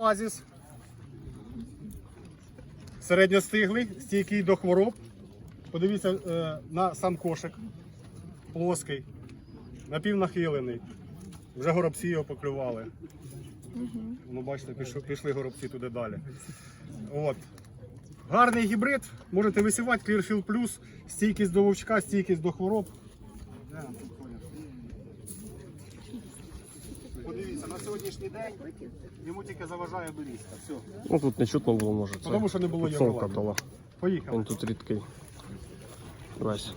Азіс. Середньостиглий, стійкий до хвороб. Подивіться е, на сам кошик. Плоский, напівнахилений. Вже горобці його поклювали. Ну, бачите, пішли, пішли горобці туди далі. От. Гарний гібрид. Можете висівати Clearfield Plus, стійкість до вовчка, стійкість до хвороб. Подивіться, на сьогоднішній день йому тільки заважає берізка. Все. Ну тут не чутно було, може. Це Тому що не було підсолка тола. Поїхали. Він тут рідкий. Весь.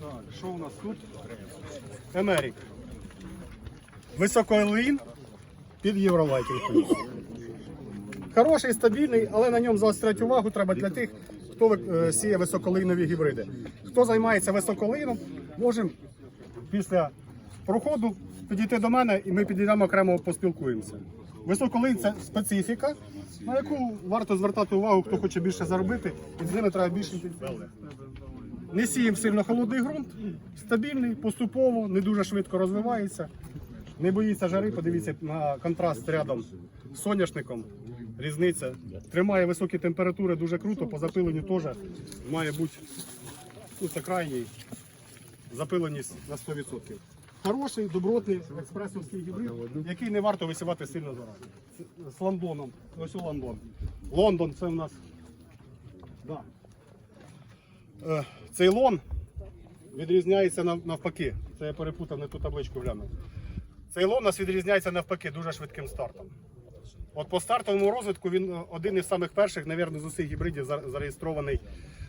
Так, що у нас тут? Емерик. Високоелин під Євролайтінг. Хороший, стабільний, але на ньому заострять увагу треба для тих, хто е, сіє високолинові гібриди. Хто займається високолином, можемо після проходу підійти до мене і ми підійдемо окремо поспілкуємося. Високолин це специфіка, на яку варто звертати увагу, хто хоче більше заробити, і з ними треба більше інтенсивно. Не сіємо сильно холодний ґрунт, стабільний, поступово, не дуже швидко розвивається. Не боїться жари, подивіться на контраст рядом з соняшником. Різниця. Тримає високі температури дуже круто, по запиленню теж має бути ну, це крайній запиленість на 100%. Хороший, добротний експресовський гібрид, який не варто висівати сильно зараз. З Лондоном. Ось у Лондон. Лондон це в нас. Да. Е, Цейлон відрізняється навпаки. Це я перепутав, не ту табличку глянув. Цейлон у нас відрізняється навпаки дуже швидким стартом. От по стартовому розвитку він е, один із самих перших, мабуть, з усіх гібридів зареєстрований,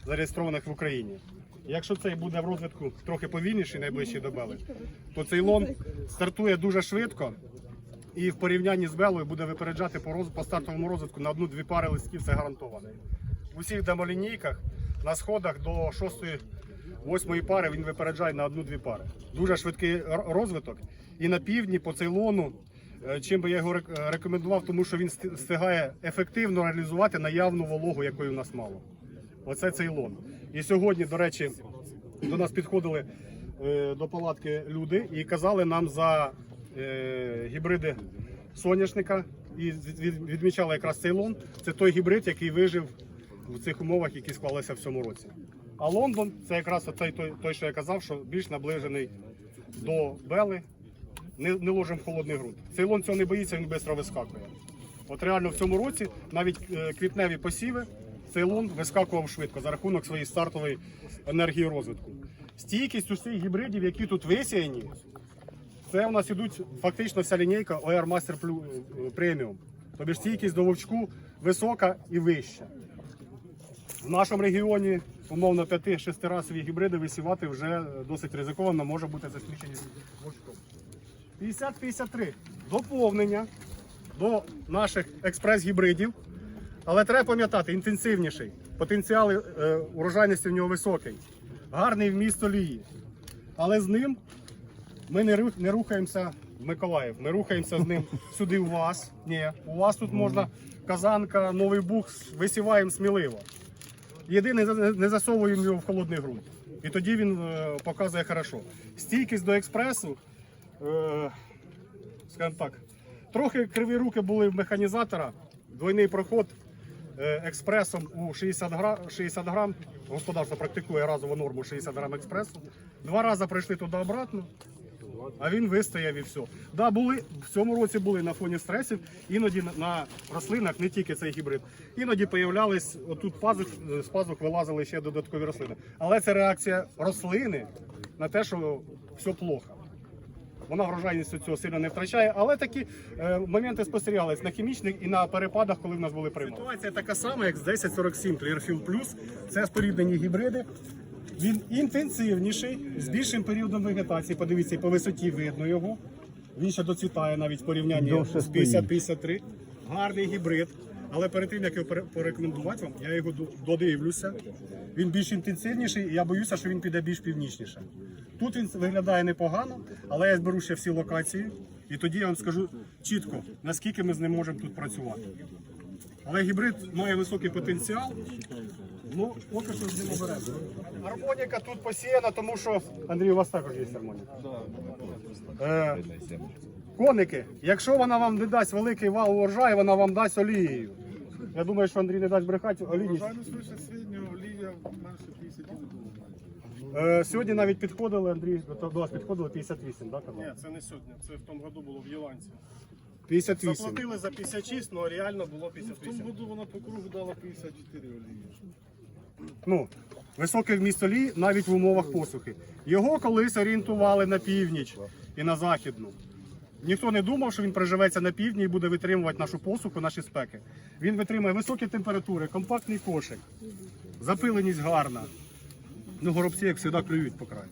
зареєстрованих в Україні. Якщо цей буде в розвитку трохи повільніший, найближчий до Бели, то цейлон стартує дуже швидко і в порівнянні з Белою буде випереджати по, роз... по стартовому розвитку на одну-дві пари листків, це гарантовано. В усіх демолінійках на сходах до 6-8 пари він випереджає на одну-дві пари. Дуже швидкий розвиток. І на півдні по цейлону, е, чим би я його рекомендував, тому що він встигає ефективно реалізувати наявну вологу, якої у нас мало. Оце цейлон. І сьогодні, до речі, до нас підходили е, до палатки люди і казали нам за е, гібриди соняшника і від- від- відмічали якраз цейлон. Це той гібрид, який вижив в цих умовах, які склалися в цьому році. А Лондон це якраз оцей той, той, що я казав, що більш наближений до Бели. Не, не ложимо в холодний ґрунт. Цейлон цього не боїться, він швидко вискакує. От реально в цьому році навіть е, квітневі посіви цейлон вискакував швидко за рахунок своєї стартової енергії розвитку. Стійкість усіх гібридів, які тут висіяні, це у нас ідуть фактично вся лінійка OR Master е, Premium. Тобто стійкість до вовчку висока і вища. В нашому регіоні умовно 5-6 разові гібриди висівати вже досить ризиковано, може бути засмічені вовчком. 50-53 доповнення до наших експрес-гібридів. Але треба пам'ятати, інтенсивніший. Потенціал е, урожайності в нього високий, гарний вміст олії. Але з ним ми не, рух- не рухаємося в Миколаїв. Ми рухаємося з ним сюди у вас. Ні, у вас тут можна казанка, новий бух, висіваємо сміливо. Єдине, не- засовуємо його в холодний ґрунт. І тоді він е, показує хорошо. Стійкість до експресу, е, скажімо так, трохи криві руки були в механізатора. Двойний проход експресом у 60 грам, 60 грам. Господарство практикує разову норму 60 грам експресу. Два рази пройшли туди-обратно. А він вистояв і все. Да, були в цьому році були на фоні стресів, іноді на рослинах, не тільки цей гібрид, іноді появлялись отут пазух, з пазух вилазили ще додаткові рослини. Але це реакція рослини на те, що все плохо. Вона врожайністю цього сильно не втрачає, але такі е, моменти спостерігались на хімічних і на перепадах, коли в нас були приймали. Ситуація така сама, як з 1047 Clearfield Plus. Це споріднені гібриди. Він інтенсивніший, з більшим періодом вегетації. Подивіться, і по висоті видно його. Він ще доцвітає навіть в порівнянні Довше з 50-53. Гарний гібрид. Але перед тим як його порекомендувати вам, я його додивлюся. Він більш інтенсивніший, і я боюся, що він піде більш північніше. Тут він виглядає непогано, але я зберу ще всі локації, і тоді я вам скажу чітко, наскільки ми з ним можемо тут працювати. Але гібрид має високий потенціал. Ну, поки що з ним обережно. Гармоніка тут посіяна, тому що Андрій, у вас також є гармоніка. Е, Коники, якщо вона вам не дасть великий вал урожаю, вона вам дасть олією. Я думаю, що Андрій не дасть брехати олійність. Врожайність вище середнього, олія менше 50 було. Е, сьогодні навіть підходили, Андрій, до до вас підходили 58, так? Ні, це не сьогодні, це в тому году було в Єланці. 58. Заплатили за 56, але реально було В тому 58. году вона по кругу дала 54 олії. Ну, високий вміст олії навіть в умовах посухи. Його колись орієнтували на північ і на західну. Ніхто не думав, що він приживеться на півдні і буде витримувати нашу посуху, наші спеки. Він витримує високі температури, компактний кошик, запиленість гарна. Ну, горобці, як завжди, клюють по краю.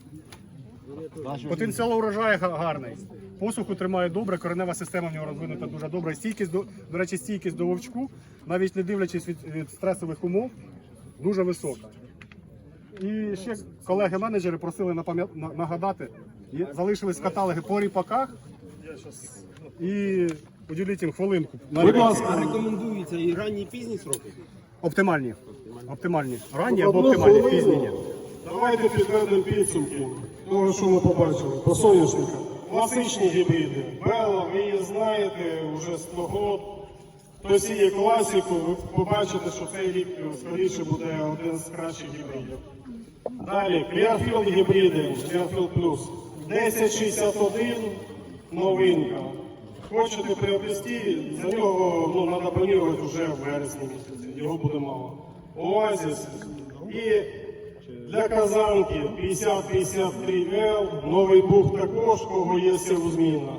Потенціал урожаю гарний. Посуху тримає добре, коренева система в нього розвинута дуже добре. Стійкість до, до речі, стійкість до вовчку, навіть не дивлячись від, від стресових умов, дуже висока. І ще колеги-менеджери просили нагадати, залишились каталоги по ріпаках. І поділіть їм хвилинку. Будь ласка, рекомендуються і ранні і пізні сроки. Оптимальні. Оптимальні. Ранні або оптимальні, пізні. ні. Давайте підведемо підсумки того, що ми побачили по соняшника. Класичні гібриди. Белла, ви її знаєте вже 100 років. Хто сіє класику, ви побачите, що цей рік скоріше буде один з кращих гібридів. Далі, Clearfield гібриди, Clearfield Plus. 1061 новинка. Хочете приобрести, за нього ну, треба бронювати вже в вересні його буде мало. Оазіс і для казанки 50-53 Л, новий бух також, кого є сівзміна.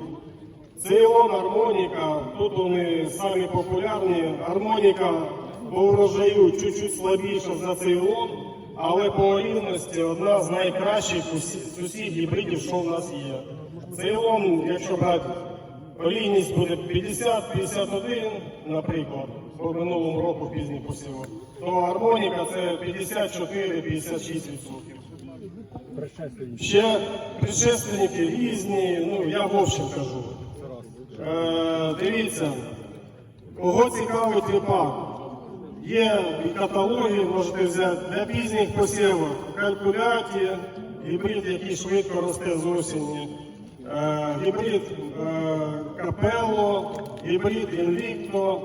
Цейлон, гармоніка, тут вони самі популярні. Гармоніка по врожаю чуть-чуть слабіша за цейлон, але по олійності одна з найкращих усіх гібридів, що в нас є. Цейлон, якщо брати, олійність буде 50-51, наприклад, по минулому року пізній посівок, то гармоніка це 54-56%. Ще предшественники різні, ну я в общем кажу. Е, дивіться, кого цікавить ріпак. Є і каталоги, можете взяти для пізніх посівок, калькуляті, гібрид, який швидко росте з осені, гібрид е, капелло, гібрид інвікто.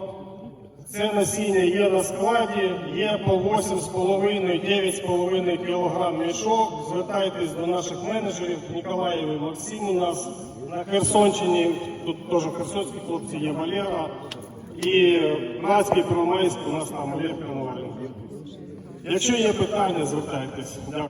Це насіння є на складі, є по 8,5-9,5 кг мішок. Звертайтесь до наших менеджерів Ніколаєв і Максим у нас на Херсонщині. Тут теж херсонські хлопці є Валера. І Братський Первомайськ у нас там Олег Коноваленко. Якщо є питання, звертайтесь. Дякую.